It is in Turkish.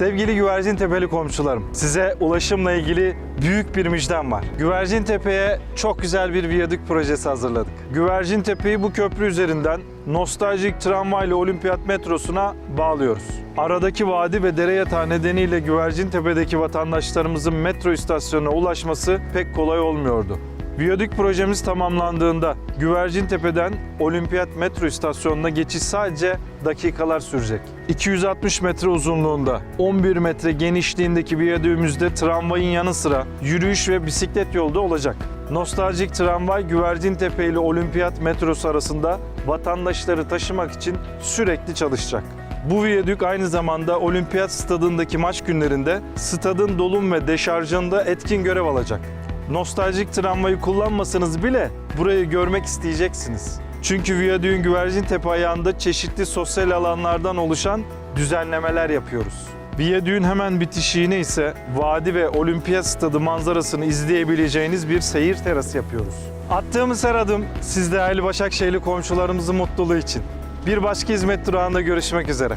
Sevgili Güvercin Tepeli komşularım, size ulaşımla ilgili büyük bir müjdem var. Güvercin Tepe'ye çok güzel bir viyadük projesi hazırladık. Güvercin Tepe'yi bu köprü üzerinden nostaljik tramvayla olimpiyat metrosuna bağlıyoruz. Aradaki vadi ve dere yatağı nedeniyle Güvercin Tepe'deki vatandaşlarımızın metro istasyonuna ulaşması pek kolay olmuyordu. Viyadük projemiz tamamlandığında Güvercin Tepe'den Olimpiyat metro istasyonuna geçiş sadece dakikalar sürecek. 260 metre uzunluğunda, 11 metre genişliğindeki viyadüğümüzde tramvayın yanı sıra yürüyüş ve bisiklet yolu da olacak. Nostaljik tramvay Güvercin Tepe ile Olimpiyat metrosu arasında vatandaşları taşımak için sürekli çalışacak. Bu viyadük aynı zamanda Olimpiyat stadındaki maç günlerinde stadın dolum ve deşarjında etkin görev alacak. Nostaljik tramvayı kullanmasanız bile burayı görmek isteyeceksiniz. Çünkü Viyadüğün Güvercin Tepe ayağında çeşitli sosyal alanlardan oluşan düzenlemeler yapıyoruz. Viyadüğün hemen bitişiğine ise vadi ve olimpiyat stadı manzarasını izleyebileceğiniz bir seyir terası yapıyoruz. Attığımız her adım siz değerli Başakşehirli komşularımızın mutluluğu için. Bir başka hizmet durağında görüşmek üzere.